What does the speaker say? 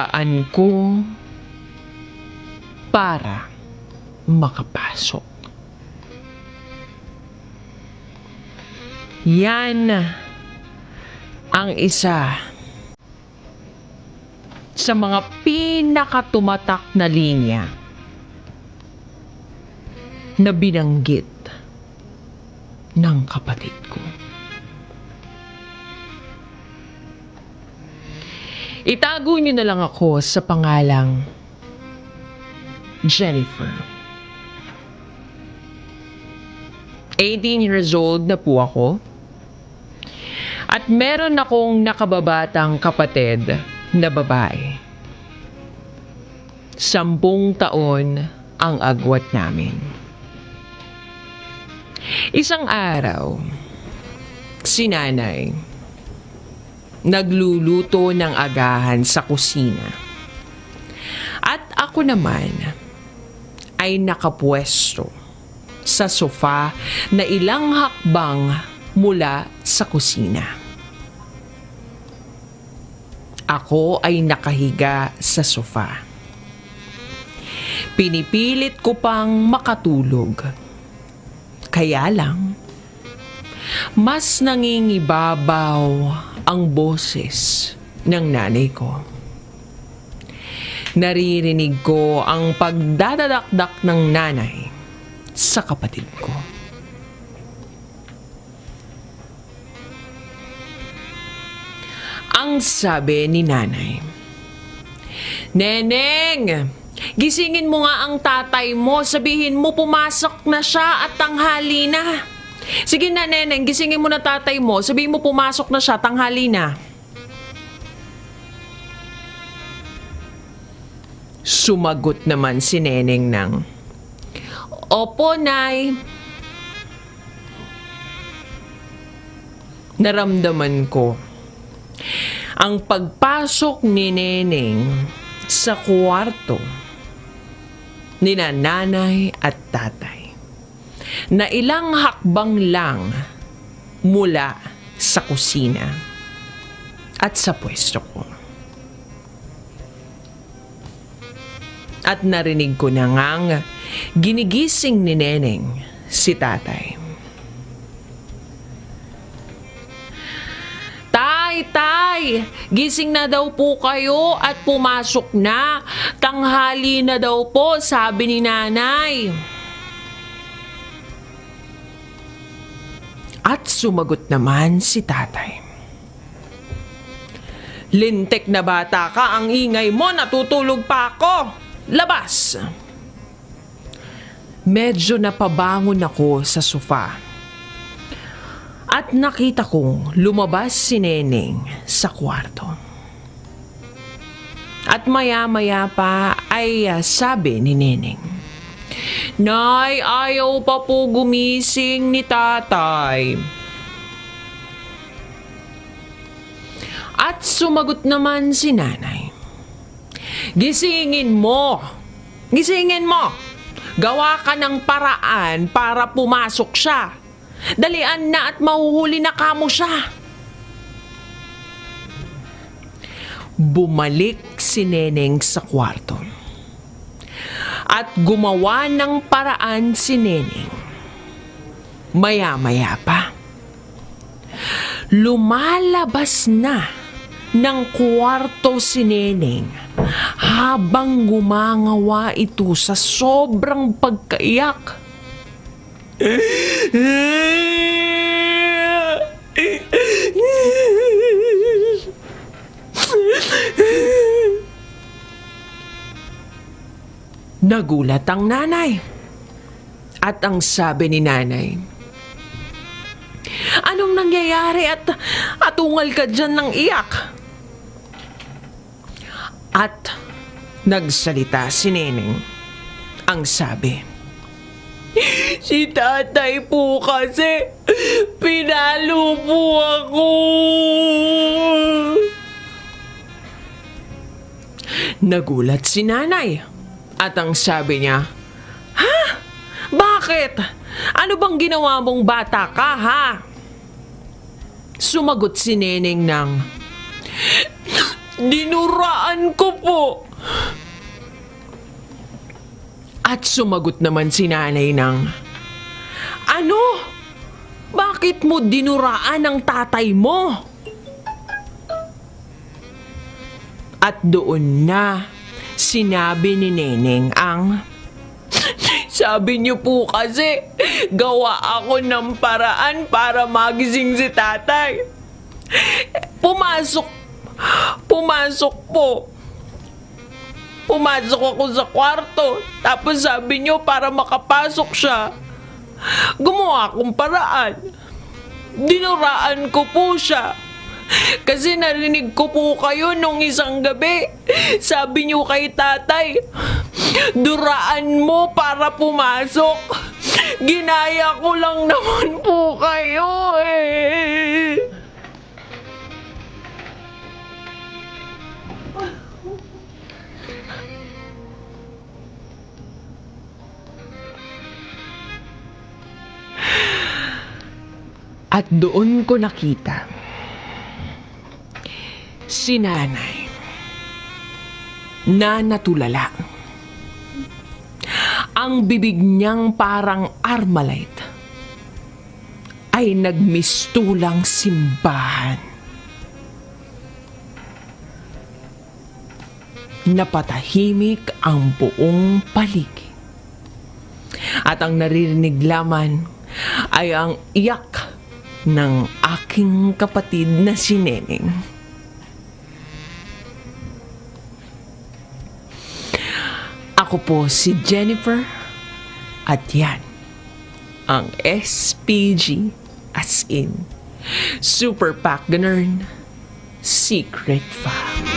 paraan ko para makapasok. Yan ang isa sa mga pinakatumatak na linya na binanggit ng kapatid ko. Itago niyo na lang ako sa pangalang Jennifer. 18 years old na po ako. At meron akong nakababatang kapatid na babae. Sampung taon ang agwat namin. Isang araw, si nanay nagluluto ng agahan sa kusina. At ako naman ay nakapwesto sa sofa na ilang hakbang mula sa kusina. Ako ay nakahiga sa sofa. Pinipilit ko pang makatulog. Kaya lang, mas nangingibabaw ang boses ng nanay ko. Naririnig ko ang pagdadadakdak ng nanay sa kapatid ko. Ang sabi ni nanay, Neneng, gisingin mo nga ang tatay mo, sabihin mo pumasok na siya at tanghali na. Sige na, Neneng, gisingin mo na tatay mo, sabihin mo pumasok na siya, tanghali na. Sumagot naman si Neneng ng, Opo, Nay. Naramdaman ko ang pagpasok ni Neneng sa kwarto ni nanay at tatay na ilang hakbang lang mula sa kusina at sa pwesto ko. At narinig ko na ngang ginigising ni Neneng si tatay. Tay, tay, gising na daw po kayo at pumasok na. Tanghali na daw po, sabi ni nanay. At sumagot naman si tatay. Lintek na bata ka, ang ingay mo, natutulog pa ako. Labas! Medyo napabangon ako sa sofa. At nakita kong lumabas si Neneng sa kwarto. At maya-maya pa ay ah, sabi ni Neneng, Nay, ayaw pa po gumising ni tatay. At sumagot naman si nanay. Gisingin mo! Gisingin mo! Gawa ka ng paraan para pumasok siya. Dalian na at mahuhuli na kamo siya. Bumalik si Neneng sa kwarto. At gumawa ng paraan si Neneng. Maya-maya pa. Lumalabas na ng kwarto si Neneng habang gumangawa ito sa sobrang pagkaiyak. Nagulat ang nanay. At ang sabi ni nanay, Anong nangyayari at atungal ka dyan ng iyak? At nagsalita si Neneng. Ang sabi, Si tatay po kasi pinalo po ako. Nagulat si nanay. At ang sabi niya, Ha? Bakit? Ano bang ginawa mong bata ka, ha? Sumagot si Neneng ng, Dinuraan ko po. At sumagot naman si nanay ng, Ano? Bakit mo dinuraan ang tatay mo? At doon na sinabi ni Neneng ang Sabi niyo po kasi gawa ako ng paraan para magising si tatay. Pumasok Pumasok po. Pumasok ako sa kwarto. Tapos sabi niyo para makapasok siya. Gumawa akong paraan. Dinuraan ko po siya. Kasi narinig ko po kayo nung isang gabi. Sabi niyo kay tatay, duraan mo para pumasok. Ginaya ko lang naman po kayo eh. At doon ko nakita si nanay na natulala. Ang bibig niyang parang armalite ay nagmistulang simbahan. Napatahimik ang buong paligid. At ang naririnig laman ay ang iyak ng aking kapatid na si Neneng. Ako po si Jennifer at yan ang SPG as in Super Pack Ganern Secret File.